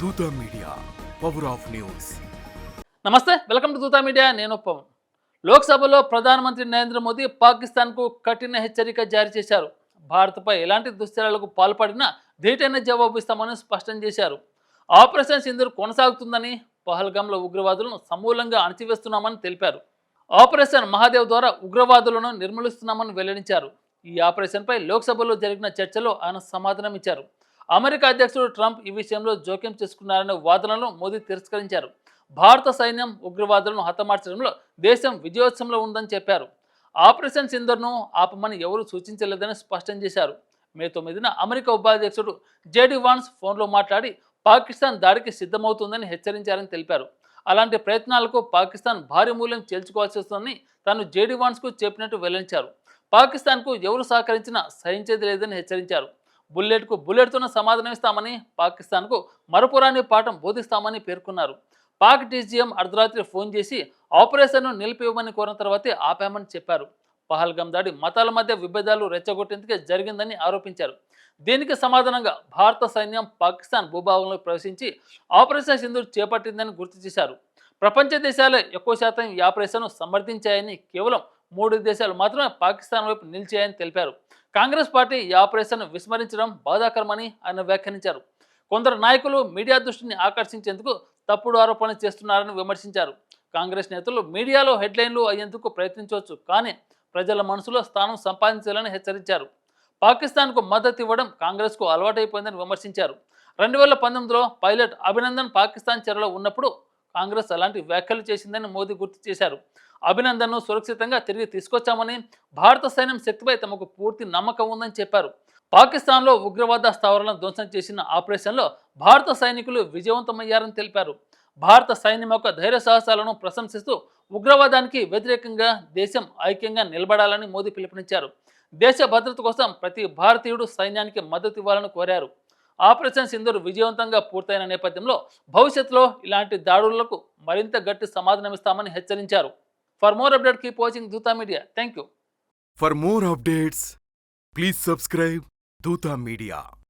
Dootha media power of news. నమస్తే welcome to Dootha media నేను పవన్. లోక్సభలో ప్రధానమంత్రి నరేంద్ర మోదీ పాకిస్తాన్కు కఠిన హెచ్చరిక జారీ చేశారు. భారత్పై ఎలాంటి దుశ్చర్యలకు పాల్పడినా ధీటైన జవాబు ఇస్తామని స్పష్టం చేశారు. ఆపరేషన్ సింధూర్ కొనసాగుతుందని పహల్గాంలో ఉగ్రవాదులను సమూలంగా అణచివేస్తున్నామని తెలిపారు. ఆపరేషన్ మహాదేవ్ ద్వారా ఉగ్రవాదులను నిర్మూలిస్తున్నామని వెల్లడించారు. ఈ ఆపరేషన్పై లోక్సభలో జరిగిన చర్చలో ఆయన సమాధానం ఇచ్చారు అమెరికా అధ్యక్షుడు ట్రంప్ ఈ విషయంలో జోక్యం చేసుకున్నారనే వాదనలను మోదీ తిరస్కరించారు. భారత సైన్యం ఉగ్రవాదులను హతమార్చడంలో దేశం విజయోత్సవంలో ఉందని చెప్పారు. ఆపరేషన్ సింధర్ను ఆపమని ఎవరూ సూచించలేదని స్పష్టం చేశారు. మే తొమ్మిదిన అమెరికా ఉపాధ్యక్షుడు జేడీ వాన్స్ ఫోన్లో మాట్లాడి పాకిస్తాన్ దాడికి సిద్ధమవుతుందని హెచ్చరించారని తెలిపారు. అలాంటి ప్రయత్నాలకు పాకిస్తాన్ భారీ మూల్యం చేల్చుకోవాల్సి వస్తుందని తాను జేడీ వాన్స్కు చెప్పినట్టు వెల్లడించారు. పాకిస్తాన్కు ఎవరు సహకరించినా సహించేది లేదని హెచ్చరించారు. బుల్లెట్కు బుల్లెట్తోనే సమాధానం ఇస్తామని పాకిస్తాన్కు మరపురాని పాఠం బోధిస్తామని పేర్కొన్నారు. పాక్ డీజీఎం అర్ధరాత్రి ఫోన్ చేసి ఆపరేషన్ను నిలిపివ్వమని కోరిన తర్వాతే ఆపామని చెప్పారు. పహల్గం దాడి మతాల మధ్య విభేదాలు రెచ్చగొట్టేందుకే జరిగిందని ఆరోపించారు. దీనికి సమాధానంగా భారత సైన్యం పాకిస్తాన్ భూభాగంలో ప్రవేశించి ఆపరేషన్ సింధు చేపట్టిందని గుర్తు చేశారు. ప్రపంచ దేశాలే ఎక్కువ శాతం ఈ ఆపరేషన్ను సమర్థించాయని కేవలం మూడు దేశాలు మాత్రమే పాకిస్తాన్ వైపు నిలిచాయని తెలిపారు. కాంగ్రెస్ పార్టీ ఈ ఆపరేషన్ విస్మరించడం బాధాకరమని ఆయన వ్యాఖ్యానించారు. కొందరు నాయకులు మీడియా దృష్టిని ఆకర్షించేందుకు తప్పుడు ఆరోపణలు చేస్తున్నారని విమర్శించారు. కాంగ్రెస్ నేతలు మీడియాలో హెడ్లైన్లు అయ్యేందుకు ప్రయత్నించవచ్చు కానీ ప్రజల మనసులో స్థానం సంపాదించాలని హెచ్చరించారు. పాకిస్తాన్కు మద్దతు ఇవ్వడం కాంగ్రెస్కు అలవాటైపోయిందని విమర్శించారు. రెండు వేల పంతొమ్మిదిలో పైలట్ అభినందన్ పాకిస్తాన్ చెరలో ఉన్నప్పుడు కాంగ్రెస్ అలాంటి వ్యాఖ్యలు చేసిందని మోదీ గుర్తు చేశారు. అభినందన్ను సురక్షితంగా తిరిగి తీసుకొచ్చామని భారత సైన్యం శక్తిపై తమకు పూర్తి నమ్మకం ఉందని చెప్పారు. పాకిస్తాన్లో ఉగ్రవాద స్థావరాలను ధ్వంసం చేసిన ఆపరేషన్లో భారత సైనికులు విజయవంతమయ్యారని తెలిపారు. భారత సైన్యం యొక్క ధైర్య సాహసాలను ప్రశంసిస్తూ ఉగ్రవాదానికి వ్యతిరేకంగా దేశం ఐక్యంగా నిలబడాలని మోదీ పిలుపునిచ్చారు. దేశ భద్రత కోసం ప్రతి భారతీయుడు సైన్యానికి మద్దతు ఇవ్వాలని కోరారు. ఆపరేషన్ సింధూర్ విజయవంతంగా పూర్తయిన నేపథ్యంలో భవిష్యత్తులో ఇలాంటి దాడులకు మరింత గట్టి సమాధానమిస్తామని హెచ్చరించారు. For more update keep watching Dootha media thank you for more updates please subscribe Dootha media